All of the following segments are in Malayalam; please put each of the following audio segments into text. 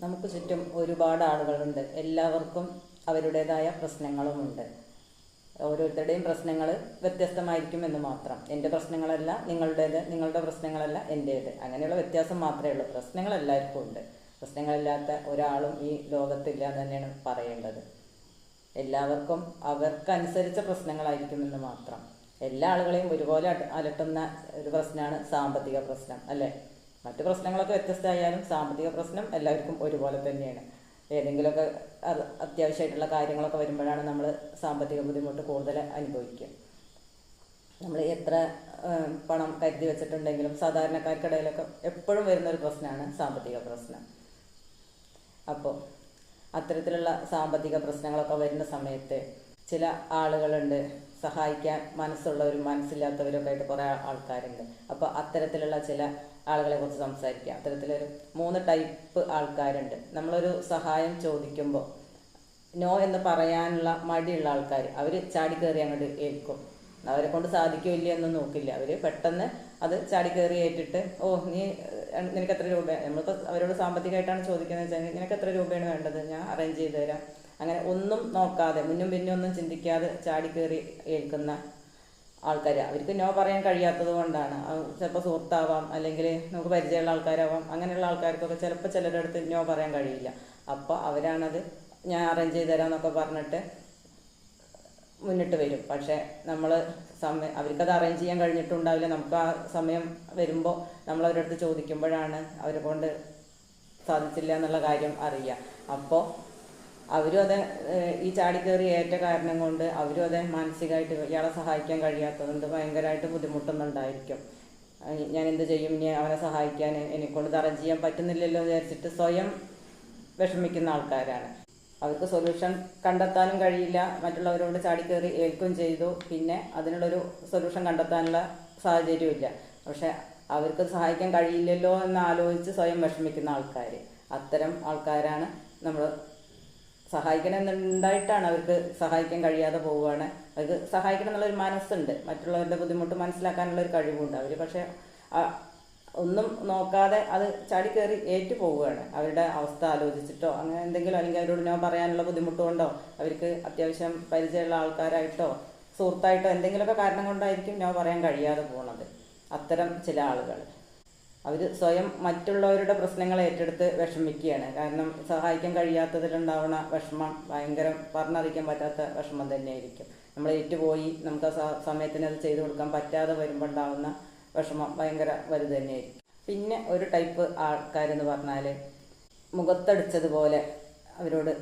നമുക്ക് ചുറ്റും ഒരുപാട് ആളുകളുണ്ട്. എല്ലാവർക്കും അവരുടേതായ പ്രശ്നങ്ങളുമുണ്ട്. ഓരോരുത്തരുടെയും പ്രശ്നങ്ങൾ വ്യത്യസ്തമായിരിക്കും എന്ന് മാത്രം. എന്റെ പ്രശ്നങ്ങളല്ല നിങ്ങളുടേത് നിങ്ങളുടെ പ്രശ്നങ്ങളല്ല എന്റേത്. അങ്ങനെയുള്ള വ്യത്യാസം മാത്രമേ ഉള്ളൂ. പ്രശ്നങ്ങൾ എല്ലാവർക്കും ഉണ്ട്. പ്രശ്നങ്ങളില്ലാത്ത ഒരാളും ഈ ലോകത്തില്ല എന്ന് തന്നെയാണ് പറയേണ്ടത്. എല്ലാവർക്കും അവർക്കനുസരിച്ച പ്രശ്നങ്ങളായിരിക്കും എന്ന് മാത്രം. എല്ലാ ആളുകളെയും ഒരുപോലെ അലട്ടുന്ന ഒരു പ്രശ്നമാണ് സാമ്പത്തിക പ്രശ്നം അല്ലേ? മറ്റു പ്രശ്നങ്ങളൊക്കെ വ്യത്യസ്തമായാലും സാമ്പത്തിക പ്രശ്നം എല്ലാവർക്കും ഒരുപോലെ തന്നെയാണ്. ഏതെങ്കിലുമൊക്കെ അത് അത്യാവശ്യമായിട്ടുള്ള കാര്യങ്ങളൊക്കെ വരുമ്പോഴാണ് നമ്മൾ സാമ്പത്തിക ബുദ്ധിമുട്ട് കൂടുതൽ അനുഭവിക്കുക. നമ്മൾ എത്ര പണം കരുതി വെച്ചിട്ടുണ്ടെങ്കിലും സാധാരണക്കാർക്കിടയിലൊക്കെ എപ്പോഴും വരുന്ന ഒരു പ്രശ്നമാണ് സാമ്പത്തിക പ്രശ്നം. അപ്പോൾ അത്തരത്തിലുള്ള സാമ്പത്തിക പ്രശ്നങ്ങളൊക്കെ വരുന്ന സമയത്ത് ചില ആളുകളുണ്ട് സഹായിക്കാൻ മനസ്സുള്ളവരും മനസ്സില്ലാത്തവരൊക്കെ ആയിട്ട് കുറേ ആൾക്കാരുണ്ട്. അപ്പോൾ അത്തരത്തിലുള്ള ചില ആളുകളെ കുറിച്ച് സംസാരിക്കാം. അത്തരത്തിലൊരു മൂന്ന് ടൈപ്പ് ആൾക്കാരുണ്ട്. നമ്മളൊരു സഹായം ചോദിക്കുമ്പോൾ നോ എന്ന് പറയാനുള്ള മടിയുള്ള ആൾക്കാർ അവർ ചാടി കയറി അങ്ങോട്ട് ഏൽക്കും. അവരെ കൊണ്ട് സാധിക്കില്ല എന്ന് നോക്കില്ല. അവർ പെട്ടെന്ന് അത് ചാടി കയറി ഏറ്റിട്ട് ഓ നീ നിനക്ക് എത്ര രൂപ നമ്മളിപ്പോൾ അവരോട് സാമ്പത്തികമായിട്ടാണ് ചോദിക്കുന്നത് വെച്ചാൽ നിനക്ക് എത്ര രൂപയാണ് വേണ്ടത്? ഞാൻ അറേഞ്ച് ചെയ്ത് തരാം. അങ്ങനെ ഒന്നും നോക്കാതെ മുന്നും പിന്നും ഒന്നും ചിന്തിക്കാതെ ചാടി കയറി ഏൽക്കുന്ന ആൾക്കാർ അവർക്ക് നോ പറയാൻ കഴിയാത്തത് കൊണ്ടാണ്. ചിലപ്പോൾ സുഹൃത്താവാം അല്ലെങ്കിൽ നമുക്ക് പരിചയമുള്ള ആൾക്കാരാവാം അങ്ങനെയുള്ള ആൾക്കാർക്കൊക്കെ ചിലപ്പോൾ ചിലരുടെ അടുത്ത് നോ പറയാൻ കഴിയില്ല. അപ്പോൾ അവരാണത് ഞാൻ അറേഞ്ച് ചെയ്ത് തരാമെന്നൊക്കെ പറഞ്ഞിട്ട് മുന്നിട്ട് വരും. പക്ഷേ നമ്മൾ സമയം അവർക്കത് അറേഞ്ച് ചെയ്യാൻ കഴിഞ്ഞിട്ടുണ്ടാവില്ല. നമുക്ക് ആ സമയം വരുമ്പോൾ നമ്മൾ അവരുടെ അടുത്ത് ചോദിക്കുമ്പോഴാണ് അവരെ കൊണ്ട് സാധിച്ചില്ല എന്നുള്ള കാര്യം അറിയുക അപ്പോൾ അവരും അത് ഈ ചാടിക്കേറി ഏറ്റ കാരണം കൊണ്ട് അവരും അത് മാനസികമായിട്ട് ഇയാളെ സഹായിക്കാൻ കഴിയാത്തതുകൊണ്ട് ഭയങ്കരമായിട്ട് ബുദ്ധിമുട്ടുന്നുണ്ടായിരിക്കും. ഞാൻ എന്ത് ചെയ്യും? ഇനി അവനെ സഹായിക്കാൻ എന്നെക്കൊണ്ട് കൊണ്ട് അറേഞ്ച് ചെയ്യാൻ പറ്റുന്നില്ലല്ലോ വിചാരിച്ചിട്ട് സ്വയം വിഷമിക്കുന്ന ആൾക്കാരാണ്. അവർക്ക് സൊല്യൂഷൻ കണ്ടെത്താനും കഴിയില്ല. മറ്റുള്ളവരോട് ചാടിക്കേറി ഏൽക്കുകയും ചെയ്തു. പിന്നെ അതിനുള്ളൊരു സൊല്യൂഷൻ കണ്ടെത്താനുള്ള സാഹചര്യമില്ല പക്ഷെ അവർക്ക് സഹായിക്കാൻ കഴിയില്ലല്ലോ എന്ന് ആലോചിച്ച് സ്വയം വിഷമിക്കുന്ന ആൾക്കാർ അത്തരം ആൾക്കാരാണ് നമ്മൾ സഹായിക്കണമെന്നുണ്ടായിട്ടാണ് അവർക്ക് സഹായിക്കാൻ കഴിയാതെ പോവുകയാണ്. അവർക്ക് സഹായിക്കണം എന്നുള്ളൊരു മനസ്സുണ്ട്. മറ്റുള്ളവരുടെ ബുദ്ധിമുട്ട് മനസ്സിലാക്കാനുള്ള ഒരു കഴിവുണ്ട് അവർ പക്ഷേ ഒന്നും നോക്കാതെ അത് ചാടി കയറി ഏറ്റു പോവുകയാണ്. അവരുടെ അവസ്ഥ ആലോചിച്ചിട്ടോ അങ്ങനെ എന്തെങ്കിലും അല്ലെങ്കിൽ അവരോട് ഞാൻ പറയാനുള്ള ബുദ്ധിമുട്ട് കൊണ്ടോ അവർക്ക് അത്യാവശ്യം പരിചയമുള്ള ആൾക്കാരായിട്ടോ സുഹൃത്തായിട്ടോ എന്തെങ്കിലുമൊക്കെ കാരണം കൊണ്ടായിരിക്കും ഞാൻ പറയാൻ കഴിയാതെ പോണത്. അത്തരം ചില ആളുകൾ. അവർ സ്വയം മറ്റുള്ളവരുടെ പ്രശ്നങ്ങൾ ഏറ്റെടുത്ത് വിഷമിക്കുകയാണ്. കാരണം സഹായിക്കാൻ കഴിയാത്തതിലുണ്ടാവുന്ന വിഷമം ഭയങ്കര പറഞ്ഞറിയിക്കാൻ പറ്റാത്ത വിഷമം തന്നെയായിരിക്കും. നമ്മൾ ഏറ്റുപോയി നമുക്ക് ആ സമയത്തിന് അത് ചെയ്തു കൊടുക്കാൻ പറ്റാതെ വരുമ്പോൾ ഉണ്ടാവുന്ന വിഷമം ഭയങ്കര വലുത് തന്നെയായിരിക്കും. പിന്നെ ഒരു ടൈപ്പ് ആൾക്കാരെന്ന് പറഞ്ഞാൽ മുഖത്തടിച്ചതുപോലെ അവരോട്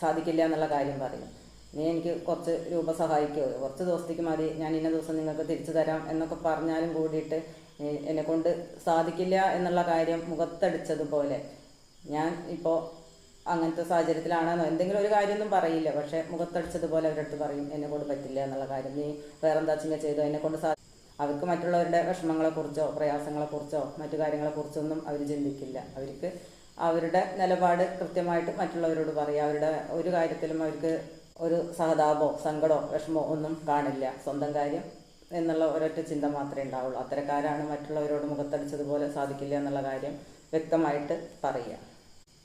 സാധിക്കില്ല എന്നുള്ള കാര്യം പറയും. നീ എനിക്ക് കുറച്ച് രൂപ സഹായിക്കുമോ കുറച്ച് ദിവസത്തേക്ക് മതി. ഞാൻ ഇന്ന ദിവസം നിങ്ങൾക്ക് തിരിച്ചു തരാം എന്നൊക്കെ പറഞ്ഞാലും കൂടിയിട്ട് എന്നെ കൊണ്ട് സാധിക്കില്ല എന്നുള്ള കാര്യം മുഖത്തടിച്ചതുപോലെ. ഞാൻ ഇപ്പോൾ അങ്ങനത്തെ സാഹചര്യത്തിലാണെന്നോ എന്തെങ്കിലും ഒരു കാര്യമൊന്നും പറയില്ല. പക്ഷേ മുഖത്തടിച്ചതുപോലെ അവരുടെ അടുത്ത് പറയും എന്നെ കൊണ്ട് പറ്റില്ല എന്നുള്ള കാര്യം. നീ വേറെന്താ ചിങ്ങ ചെയ്തോ? എന്നെ കൊണ്ട് സാ അവർക്ക് മറ്റുള്ളവരുടെ വിഷമങ്ങളെക്കുറിച്ചോ പ്രയാസങ്ങളെക്കുറിച്ചോ മറ്റു കാര്യങ്ങളെക്കുറിച്ചൊന്നും അവർ ചിന്തിക്കില്ല. അവർക്ക് അവരുടെ നിലപാട് കൃത്യമായിട്ട് മറ്റുള്ളവരോട് പറയുക അവരുടെ ഒരു കാര്യത്തിലും അവർക്ക് ഒരു സഹതാപോ സങ്കടമോ വിഷമോ ഒന്നും കാണില്ല. സ്വന്തം കാര്യം എന്നുള്ള ഒരൊറ്റ ചിന്ത മാത്രമേ ഉണ്ടാവുള്ളൂ. അത്തരക്കാരാണ് മറ്റുള്ളവരോട് മുഖത്തടിച്ചതുപോലെ സാധിക്കില്ല എന്നുള്ള കാര്യം വ്യക്തമായിട്ട് പറയുക.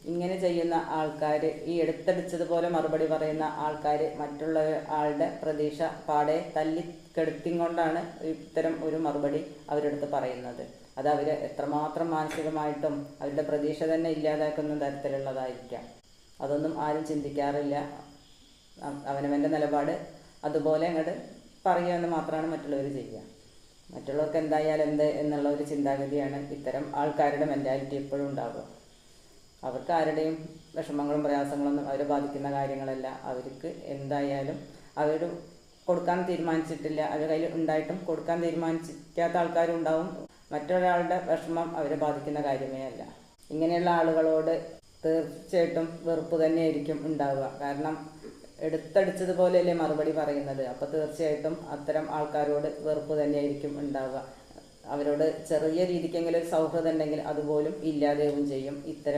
ഇങ്ങനെ ചെയ്യുന്ന ആൾക്കാർ ഈ എടുത്തടിച്ചതുപോലെ മറുപടി പറയുന്ന ആൾക്കാർ മറ്റുള്ള ആളുടെ പ്രതീക്ഷ പാടെ തല്ലി കെടുത്തിക്കൊണ്ടാണ് ഇത്തരം ഒരു മറുപടി അവരെടുത്ത് പറയുന്നത്. അത് അവർ എത്രമാത്രം മാനസികമായിട്ടും അവരുടെ പ്രതീക്ഷ തന്നെ ഇല്ലാതാക്കുന്ന തരത്തിലുള്ളതായിരിക്കാം. അതൊന്നും ആരും ചിന്തിക്കാറില്ല. അവ- അവനവന്റെ നിലപാട് അതുപോലെ അങ്ങോട്ട് പറയുക എന്ന് മാത്രമാണ് മറ്റുള്ളവർ ചെയ്യുക. മറ്റുള്ളവർക്ക് എന്തായാലും എന്ത് എന്നുള്ള ഒരു ചിന്താഗതിയാണ് ഇത്തരം ആൾക്കാരുടെ മെന്റാലിറ്റി എപ്പോഴും ഉണ്ടാവുക. അവർക്ക് ആരുടെയും വിഷമങ്ങളും പ്രയാസങ്ങളൊന്നും അവരെ ബാധിക്കുന്ന കാര്യങ്ങളല്ല. അവർക്ക് എന്തായാലും അവർ കൊടുക്കാൻ തീരുമാനിച്ചിട്ടില്ല. അവരുടെ കയ്യിൽ ഉണ്ടായിട്ടും കൊടുക്കാൻ തീരുമാനിക്കാത്ത ആൾക്കാരും ഉണ്ടാവും മറ്റൊരാളുടെ വിഷമം അവരെ ബാധിക്കുന്ന കാര്യമേ അല്ല. ഇങ്ങനെയുള്ള ആളുകളോട് തീർച്ചയായിട്ടും വെറുപ്പ് തന്നെയായിരിക്കും ഉണ്ടാവുക. കാരണം എടുത്തടിച്ചതുപോലെയല്ലേ മറുപടി പറയുന്നത്? അപ്പോൾ തീർച്ചയായിട്ടും അത്തരം ആൾക്കാരോട് വെറുപ്പ് തന്നെയായിരിക്കും ഉണ്ടാവുക. അവരോട് ചെറിയ രീതിക്കെങ്കിലും ഒരു സൗഹൃദം ഉണ്ടെങ്കിൽ അതുപോലും ഇല്ലാതെയും ചെയ്യും. ഇത്തര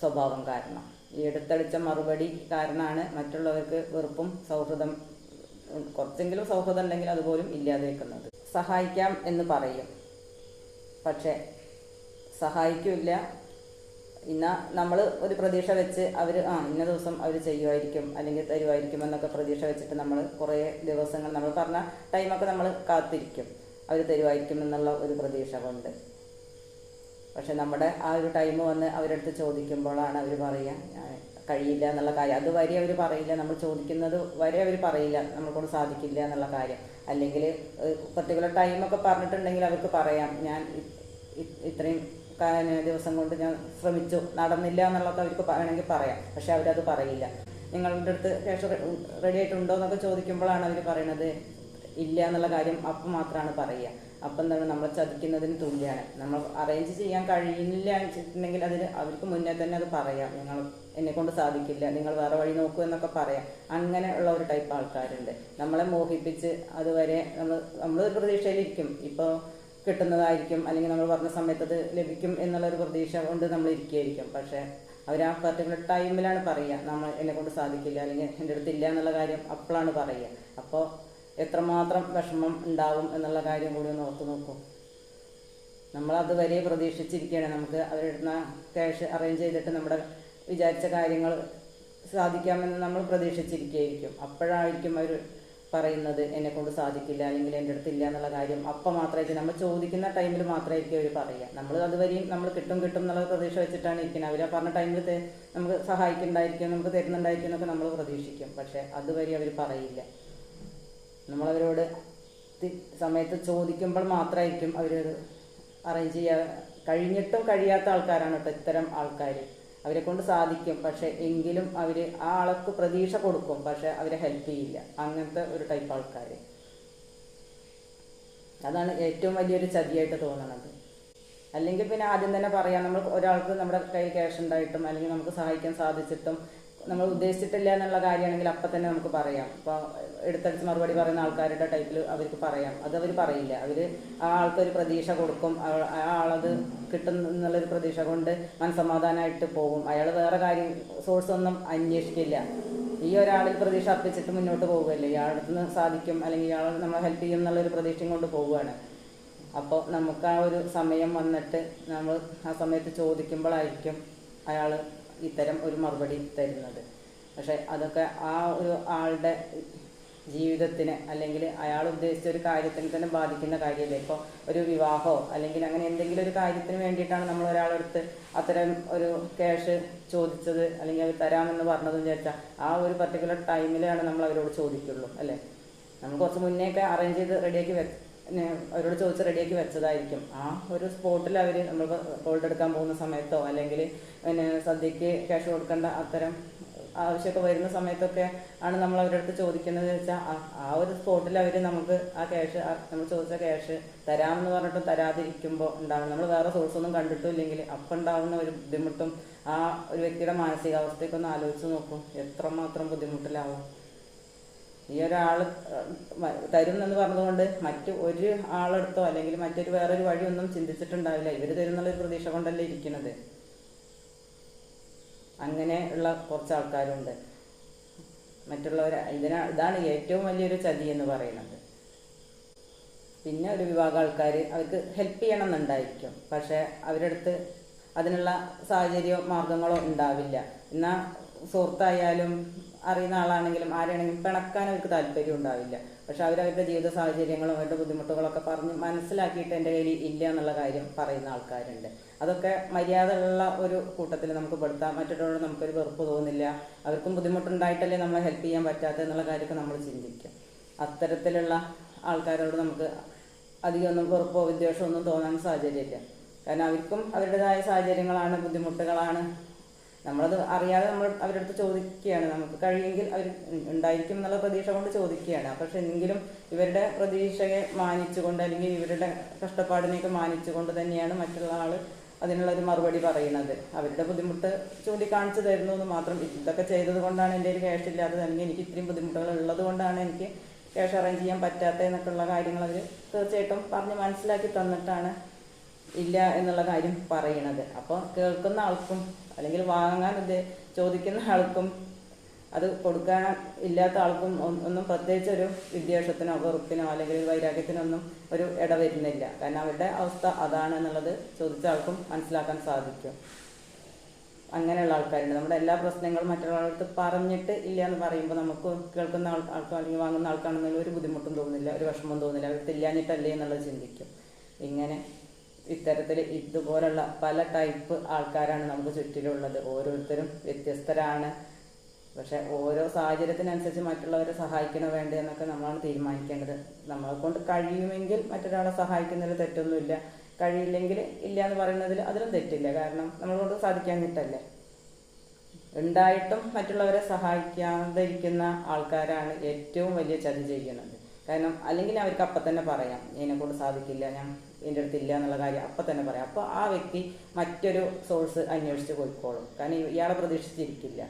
സ്വഭാവം കാരണം. ഈ എടുത്തടിച്ച മറുപടി കാരണമാണ് മറ്റുള്ളവർക്ക് വെറുപ്പും സൗഹൃദം കുറച്ചെങ്കിലും സൗഹൃദം ഉണ്ടെങ്കിൽ അതുപോലും ഇല്ലാതെക്കുന്നത് സഹായിക്കാം എന്ന് പറയും. പക്ഷേ സഹായിക്കില്ല ഇന്ന നമ്മൾ ഒരു പ്രതീക്ഷ വെച്ച് അവർ ആ ഇന്ന ദിവസം അവർ ചെയ്യുമായിരിക്കും അല്ലെങ്കിൽ തരുമായിരിക്കും എന്നൊക്കെ പ്രതീക്ഷ വെച്ചിട്ട് നമ്മൾ കുറേ ദിവസങ്ങൾ നമ്മൾ പറഞ്ഞ ടൈമൊക്കെ നമ്മൾ കാത്തിരിക്കും. അവർ തരുമായിരിക്കും എന്നുള്ള ഒരു പ്രതീക്ഷ കൊണ്ട്. പക്ഷെ നമ്മുടെ ആ ഒരു ടൈം വന്ന് അവരടുത്ത് ചോദിക്കുമ്പോഴാണ് അവർ പറയുക കഴിയില്ല എന്നുള്ള കാര്യം. അതുവരെ അവർ പറയില്ല. നമ്മൾ ചോദിക്കുന്നത് വരെ അവർ പറയില്ല. നമ്മളെക്കൊണ്ട് സാധിക്കില്ല എന്നുള്ള കാര്യം. അല്ലെങ്കിൽ പർട്ടിക്കുലർ ടൈമൊക്കെ പറഞ്ഞിട്ടുണ്ടെങ്കിൽ അവർക്ക് പറയാം ഞാൻ ഇത്രയും ദിവസം കൊണ്ട് ഞാൻ ശ്രമിച്ചു. നടന്നില്ല എന്നുള്ളതൊക്കെ അവർക്ക് വേണമെങ്കിൽ പറയാം. പക്ഷെ അവരത് പറയില്ല. നിങ്ങളുടെ അടുത്ത് ക്യാഷ് റെഡി ആയിട്ടുണ്ടോ എന്നൊക്കെ ചോദിക്കുമ്പോഴാണ് അവർ പറയണത് ഇല്ല എന്നുള്ള കാര്യം അപ്പം മാത്രമാണ് പറയുക. അപ്പം എന്താണ്? നമ്മൾ ചതിക്കുന്നതിന് തുല്യമാണ് നമ്മൾ അറേഞ്ച് ചെയ്യാൻ കഴിയില്ല വെച്ചിട്ടുണ്ടെങ്കിൽ അതിന് അവർക്ക് മുന്നേ തന്നെ അത് പറയാം. നിങ്ങൾ എന്നെ കൊണ്ട് സാധിക്കില്ല. നിങ്ങൾ വേറെ വഴി നോക്കൂ എന്നൊക്കെ പറയാം. അങ്ങനെ ഉള്ള ഒരു ടൈപ്പ് ആൾക്കാരുണ്ട്. നമ്മളെ മോഹിപ്പിച്ച് അതുവരെ നമ്മൾ നമ്മളൊരു പ്രതീക്ഷയിലിരിക്കും. ഇപ്പോൾ കിട്ടുന്നതായിരിക്കും. അല്ലെങ്കിൽ നമ്മൾ പറഞ്ഞ സമയത്ത് അത് ലഭിക്കും എന്നുള്ളൊരു പ്രതീക്ഷ കൊണ്ട് നമ്മൾ ഇരിക്കുകയായിരിക്കും. പക്ഷേ അവർ ആ പർട്ടിക്കുലർ ടൈമിലാണ് പറയുക നമ്മൾ എന്നെ കൊണ്ട് സാധിക്കില്ല അല്ലെങ്കിൽ എന്റെ അടുത്ത് ഇല്ല എന്നുള്ള കാര്യം അപ്പോഴാണ് പറയുക. അപ്പോൾ എത്രമാത്രം വിഷമം ഉണ്ടാവും എന്നുള്ള കാര്യം കൂടി ഒന്ന് ഓർത്ത് നോക്കൂ. നമ്മൾ അതുവരെ പ്രതീക്ഷിച്ചിരിക്കുകയാണ്. നമുക്ക് അവരുടെ ക്യാഷ് അറേഞ്ച് ചെയ്തിട്ട് നമ്മുടെ വിചാരിച്ച കാര്യങ്ങൾ സാധിക്കാമെന്ന് നമ്മൾ പ്രതീക്ഷിച്ചിരിക്കുകയായിരിക്കും. അപ്പോഴായിരിക്കും അവർ പറയുന്നത് എന്നെ കൊണ്ട് സാധിക്കില്ല അല്ലെങ്കിൽ എന്റെ അടുത്ത് ഇല്ല എന്നുള്ള കാര്യം അപ്പം മാത്രമായിരിക്കും നമ്മൾ ചോദിക്കുന്ന ടൈമിൽ മാത്രമായിരിക്കും അവർ പറയുക. നമ്മൾ അതുവരെയും നമ്മൾ കിട്ടും കിട്ടും എന്നുള്ള പ്രതീക്ഷ വെച്ചിട്ടാണ് ഇരിക്കുന്നത്. അവർ ആ പറഞ്ഞ ടൈമിൽ നമുക്ക് സഹായിക്കുന്നുണ്ടായിരിക്കും നമുക്ക് തരുന്നുണ്ടായിരിക്കും എന്നൊക്കെ നമ്മൾ പ്രതീക്ഷിക്കും. പക്ഷേ അതുവരെ അവർ പറയില്ല. നമ്മളവരോട് സമയത്ത് ചോദിക്കുമ്പോൾ മാത്രമായിരിക്കും അവരത് അറേഞ്ച് ചെയ്യാൻ കഴിഞ്ഞിട്ടും കഴിയാത്ത ആൾക്കാരാണ് കേട്ടോ ഇത്തരം ആൾക്കാർ അവരെ കൊണ്ട് സാധിക്കും. പക്ഷെ എങ്കിലും അവർ ആ ആൾക്ക് പ്രതീക്ഷ കൊടുക്കും. പക്ഷെ അവരെ ഹെൽപ്പ് ചെയ്യില്ല. അങ്ങനത്തെ ഒരു ടൈപ്പ് ആൾക്കാർ അതാണ് ഏറ്റവും വലിയൊരു ചതിയായിട്ട് തോന്നുന്നത് അല്ലെങ്കിൽ പിന്നെ ആദ്യം തന്നെ പറയാം നമ്മൾ ഒരാൾക്ക് നമ്മുടെ കയ്യിൽ ക്യാഷ് ഉണ്ടായിട്ടും അല്ലെങ്കിൽ നമുക്ക് സഹായിക്കാൻ സാധിച്ചിട്ടും നമ്മൾ ഉദ്ദേശിച്ചിട്ടില്ല എന്നുള്ള കാര്യമാണെങ്കിൽ അപ്പം തന്നെ നമുക്ക് പറയാം. ഇപ്പോൾ എടുത്തടിച്ച് മറുപടി പറയുന്ന ആൾക്കാരുടെ ടൈപ്പിൽ അവർക്ക് പറയാം. അത് അവർ പറയില്ല. അവർ ആ ആൾക്കൊരു പ്രതീക്ഷ കൊടുക്കും. ആ- ആളത് കിട്ടും എന്നുള്ളൊരു പ്രതീക്ഷ കൊണ്ട് മനസമാധാനമായിട്ട് പോകും. അയാൾ വേറെ കാര്യം സോഴ്സ് ഒന്നും അന്വേഷിക്കില്ല. ഈ ഒരാളിൽ പ്രതീക്ഷ അർപ്പിച്ചിട്ട് മുന്നോട്ട് പോവുകയല്ലേ? ഇയാളടുത്ത് സാധിക്കും. അല്ലെങ്കിൽ ഇയാൾ നമ്മളെ ഹെൽപ്പ് ചെയ്യും എന്നുള്ളൊരു പ്രതീക്ഷയും കൊണ്ട് പോവുകയാണ്. അപ്പോൾ നമുക്ക് ആ ഒരു സമയം വന്നിട്ട് നമ്മൾ ആ സമയത്ത് ചോദിക്കുമ്പോഴായിരിക്കും അയാൾ ഇത്തരം ഒരു മറുപടി തരുന്നത്. പക്ഷെ അതൊക്കെ ആ ഒരു ആളുടെ ജീവിതത്തിന് അല്ലെങ്കിൽ അയാൾ ഉദ്ദേശിച്ച ഒരു കാര്യത്തിന് തന്നെ ബാധിക്കുന്ന കാര്യമല്ലേ? ഇപ്പോൾ ഒരു വിവാഹമോ അല്ലെങ്കിൽ അങ്ങനെ എന്തെങ്കിലും ഒരു കാര്യത്തിന് വേണ്ടിയിട്ടാണ് നമ്മൾ ഒരാളെടുത്ത് അത്തരം ഒരു ക്യാഷ് ചോദിച്ചത് അല്ലെങ്കിൽ അവർ തരാമെന്ന് പറഞ്ഞതെന്ന് വിചാരിച്ചാൽ ആ ഒരു പർട്ടിക്കുലർ ടൈമിലാണ് നമ്മൾ അവരോട് ചോദിക്കുള്ളൂ അല്ലേ? നമ്മൾ കുറച്ച് മുന്നേ ഒക്കെ അറേഞ്ച് ചെയ്ത് റെഡിയാക്കി അവരോട് ചോദിച്ച് റെഡിയാക്കി വെച്ചതായിരിക്കും. ആ ഒരു സ്പോട്ടിൽ അവർ നമ്മൾ ഗോൾഡ് എടുക്കാൻ പോകുന്ന സമയത്തോ അല്ലെങ്കിൽ പിന്നെ സദ്യക്ക് ക്യാഷ് കൊടുക്കേണ്ട അത്തരം ആവശ്യമൊക്കെ വരുന്ന സമയത്തൊക്കെ ആണ് നമ്മൾ അവരുടെ അടുത്ത് ചോദിക്കുന്നത് വെച്ചാൽ ആ ഒരു സ്പോട്ടിൽ അവർ നമുക്ക് ആ ക്യാഷ് നമ്മൾ ചോദിച്ച ക്യാഷ് തരാമെന്ന് പറഞ്ഞിട്ട് തരാതിരിക്കുമ്പോൾ ഉണ്ടാവും. നമ്മൾ വേറെ സോഴ്സ് ഒന്നും കണ്ടിട്ടും ഇല്ലെങ്കിൽ അപ്പം ഉണ്ടാവുന്ന ഒരു ബുദ്ധിമുട്ടും ആ ഒരു വ്യക്തിയുടെ മാനസികാവസ്ഥയൊക്കെ ഒന്ന് ആലോചിച്ച് നോക്കും എത്രമാത്രം ബുദ്ധിമുട്ടിലാവും. ഈ ഒരാൾ തരുന്നെന്ന് പറഞ്ഞതുകൊണ്ട് മറ്റു ഒരു ആളെടുത്തോ അല്ലെങ്കിൽ മറ്റൊരു വേറൊരു വഴിയൊന്നും ചിന്തിച്ചിട്ടുണ്ടാവില്ല. ഇവർ തരുന്നുള്ളൊരു പ്രതീക്ഷ കൊണ്ടല്ലേ ഇരിക്കുന്നത് അങ്ങനെ ഉള്ള കുറച്ച് ആൾക്കാരുണ്ട് മറ്റുള്ളവർ ഇതിന ഇതാണ് ഏറ്റവും വലിയൊരു ചതി എന്ന് പറയുന്നത്. പിന്നെ ഒരു വിഭാഗം ആൾക്കാർ അവർക്ക് ഹെൽപ്പ് ചെയ്യണം എന്നുണ്ടായിരിക്കും പക്ഷേ അവരെടുത്ത് അതിനുള്ള സാഹചര്യമോ മാർഗങ്ങളോ ഉണ്ടാവില്ല. എന്നാൽ സുഹൃത്തായാലും അറിയുന്ന ആളാണെങ്കിലും ആരാണെങ്കിലും പിണക്കാൻ അവർക്ക് താല്പര്യം ഉണ്ടാവില്ല. പക്ഷെ അവരവരുടെ ജീവിത സാഹചര്യങ്ങളും അവരുടെ ബുദ്ധിമുട്ടുകളൊക്കെ പറഞ്ഞ് മനസ്സിലാക്കിയിട്ട് എന്റെ കയ്യിൽ ഇല്ല എന്നുള്ള കാര്യം പറയുന്ന ആൾക്കാരുണ്ട്. അതൊക്കെ മര്യാദ ഉള്ള ഒരു കൂട്ടത്തിൽ നമുക്ക് പെടുത്താം. മറ്റുള്ളവരോട് നമുക്കൊരു വെറുപ്പ് തോന്നില്ല. അവർക്കും ബുദ്ധിമുട്ടുണ്ടായിട്ടല്ലേ നമ്മളെ ഹെൽപ്പ് ചെയ്യാൻ പറ്റാത്ത എന്നുള്ള കാര്യമൊക്കെ നമ്മൾ ചിന്തിക്കും. അത്തരത്തിലുള്ള ആൾക്കാരോട് നമുക്ക് അധികമൊന്നും വെറുപ്പോ വിദ്വേഷമോ ഒന്നും തോന്നാൻ സാഹചര്യമില്ല. കാരണം അവർക്കും അവരുടേതായ സാഹചര്യങ്ങളാണ് ബുദ്ധിമുട്ടുകളാണ്. നമ്മളത് അറിയാതെ നമ്മൾ അവരുടെ ചോദിക്കുകയാണ്. നമുക്ക് കഴിയുമെങ്കിൽ അവർ ഉണ്ടായിരിക്കും എന്നുള്ള പ്രതീക്ഷ കൊണ്ട് ചോദിക്കുകയാണ്. പക്ഷെ എങ്കിലും ഇവരുടെ പ്രതീക്ഷയെ മാനിച്ചുകൊണ്ട് അല്ലെങ്കിൽ ഇവരുടെ കഷ്ടപ്പാടിനെയൊക്കെ മാനിച്ചുകൊണ്ട് തന്നെയാണ് മറ്റുള്ള ആൾ അതിനുള്ള ഒരു മറുപടി പറയുന്നത്. അവരുടെ ബുദ്ധിമുട്ട് ചൂണ്ടിക്കാണിച്ചു തരുന്നു എന്ന് മാത്രം ഇതൊക്കെ ചെയ്തത് കൊണ്ടാണ് എന്റെ ഒരു ക്യാഷ് ഇല്ലാത്തത്. അല്ലെങ്കിൽ എനിക്ക് ഇത്രയും ബുദ്ധിമുട്ടുകൾ ഉള്ളത് കൊണ്ടാണ് എനിക്ക് ക്യാഷ് അറേഞ്ച് ചെയ്യാൻ പറ്റാത്ത എന്നൊക്കെയുള്ള കാര്യങ്ങൾ അവർ തീർച്ചയായിട്ടും പറഞ്ഞ് മനസ്സിലാക്കി തന്നിട്ടാണ് ഇല്ല എന്നുള്ള കാര്യം പറയണത്. അപ്പോൾ കേൾക്കുന്ന ആൾക്കും അല്ലെങ്കിൽ വാങ്ങാൻ ഇത് ചോദിക്കുന്ന ആൾക്കും അത് കൊടുക്കാൻ ഇല്ലാത്ത ആൾക്കും ഒന്നും പ്രത്യേകിച്ച് ഒരു വിദ്വേഷത്തിനോ വെറുപ്പിനോ അല്ലെങ്കിൽ ഒരു വൈരാഗ്യത്തിനോ ഒന്നും ഒരു ഇട വരുന്നില്ല. കാരണം അവരുടെ അവസ്ഥ അതാണ് എന്നുള്ളത് ചോദിച്ച ആൾക്കും മനസ്സിലാക്കാൻ സാധിക്കും. അങ്ങനെയുള്ള ആൾക്കാരുണ്ട്. നമ്മുടെ എല്ലാ പ്രശ്നങ്ങളും മറ്റുള്ളവർക്ക് പറഞ്ഞിട്ട് ഇല്ല എന്ന് പറയുമ്പോൾ നമുക്ക് കേൾക്കുന്ന ആൾ ആൾക്കാർ അല്ലെങ്കിൽ വാങ്ങുന്ന ആൾക്കാണെന്നുള്ള ഒരു ബുദ്ധിമുട്ടും തോന്നുന്നില്ല ഒരു വിഷമം തോന്നുന്നില്ല. അവർക്ക് ഇല്ലാഞ്ഞിട്ടല്ലേ എന്നുള്ളത് ചിന്തിക്കും. ഇങ്ങനെ ഇത്തരത്തിൽ ഇതുപോലുള്ള പല ടൈപ്പ് ആൾക്കാരാണ് നമുക്ക് ചുറ്റിലുള്ളത്. ഓരോരുത്തരും വ്യത്യസ്തരാണ്. പക്ഷെ ഓരോ സാഹചര്യത്തിനനുസരിച്ച് മറ്റുള്ളവരെ സഹായിക്കണോ വേണ്ടേ എന്നൊക്കെ നമ്മളാണ് തീരുമാനിക്കേണ്ടത്. നമ്മളെ കൊണ്ട് കഴിയുമെങ്കിൽ മറ്റൊരാളെ സഹായിക്കുന്നതിൽ തെറ്റൊന്നുമില്ല. കഴിയില്ലെങ്കിൽ ഇല്ല എന്ന് പറയുന്നതിൽ അതിലും തെറ്റില്ല. കാരണം നമ്മളോട് കൊണ്ട് സാധിക്കാഞ്ഞിട്ടല്ലേ ഉണ്ടായിട്ടും മറ്റുള്ളവരെ സഹായിക്കാതിരിക്കുന്ന ആൾക്കാരാണ് ഏറ്റവും വലിയ ചതി ചെയ്യുന്നത്. കാരണം അല്ലെങ്കിൽ അവർക്ക് അപ്പം തന്നെ പറയാം എന്നെ കൊണ്ട് സാധിക്കില്ല. ഞാൻ എന്റെ അടുത്ത് ഇല്ല എന്നുള്ള കാര്യം അപ്പം തന്നെ പറയാം. അപ്പോൾ ആ വ്യക്തി മറ്റൊരു സോഴ്സ് അന്വേഷിച്ച് പോയിക്കോളും. കാരണം ഇയാളെ പ്രതീക്ഷിച്ചിരിക്കില്ല.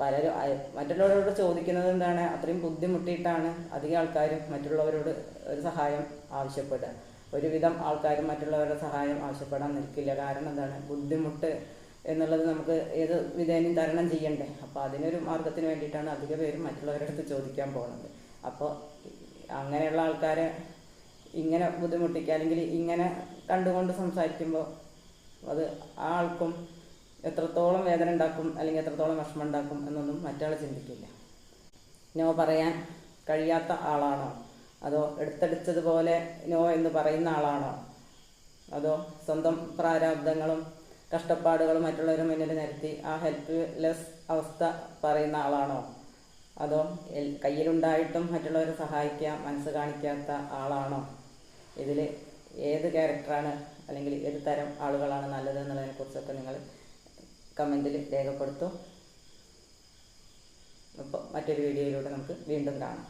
പലരും മറ്റുള്ളവരോട് ചോദിക്കുന്നത് എന്താണ്? അത്രയും ബുദ്ധിമുട്ടിയിട്ടാണ് അധികം ആൾക്കാരും മറ്റുള്ളവരോട് ഒരു സഹായം ആവശ്യപ്പെടുക. ഒരുവിധം ആൾക്കാരും മറ്റുള്ളവരുടെ സഹായം ആവശ്യപ്പെടാൻ നിൽക്കില്ല. കാരണം എന്താണ്? ബുദ്ധിമുട്ട് എന്നുള്ളത് നമുക്ക് ഏത് വിധേനയും തരണം ചെയ്യണ്ടേ? അപ്പോൾ അതിനൊരു മാർഗത്തിന് വേണ്ടിയിട്ടാണ് അധിക പേരും മറ്റുള്ളവരുടെ അടുത്ത് ചോദിക്കാൻ പോകുന്നത്. അപ്പോൾ അങ്ങനെയുള്ള ആൾക്കാരെ ഇങ്ങനെ ബുദ്ധിമുട്ടിക്കുക അല്ലെങ്കിൽ ഇങ്ങനെ കണ്ടുകൊണ്ട് സംസാരിക്കുമ്പോൾ അത് ആ ആൾക്കും എത്രത്തോളം വേദന ഉണ്ടാക്കും അല്ലെങ്കിൽ എത്രത്തോളം വിഷമം ഉണ്ടാക്കും എന്നൊന്നും മറ്റാൾ ചിന്തിക്കില്ല. നോ പറയാൻ കഴിയാത്ത ആളാണോ? അതോ എടുത്തടിച്ചതുപോലെ നോ എന്ന് പറയുന്ന ആളാണോ? അതോ സ്വന്തം പ്രാരാബ്ദങ്ങളും കഷ്ടപ്പാടുകളും മറ്റുള്ളവരുടെ മുന്നിൽ നിരത്തി ആ ഹെൽപ്ലെസ് അവസ്ഥ പറയുന്ന ആളാണോ? അതോ കയ്യിലുണ്ടായിട്ടും മറ്റുള്ളവരെ സഹായിക്കാൻ മനസ്സ് കാണിക്കാത്ത ആളാണോ? ഇതിൽ ഏത് ക്യാരക്ടറാണ് അല്ലെങ്കിൽ ഏത് തരം ആളുകളാണ് നല്ലത് എന്നുള്ളതിനെക്കുറിച്ചൊക്കെ നിങ്ങൾ കമന്റിൽ രേഖപ്പെടുത്തും. അപ്പോൾ മറ്റൊരു വീഡിയോയിലൂടെ നമുക്ക് വീണ്ടും കാണാം.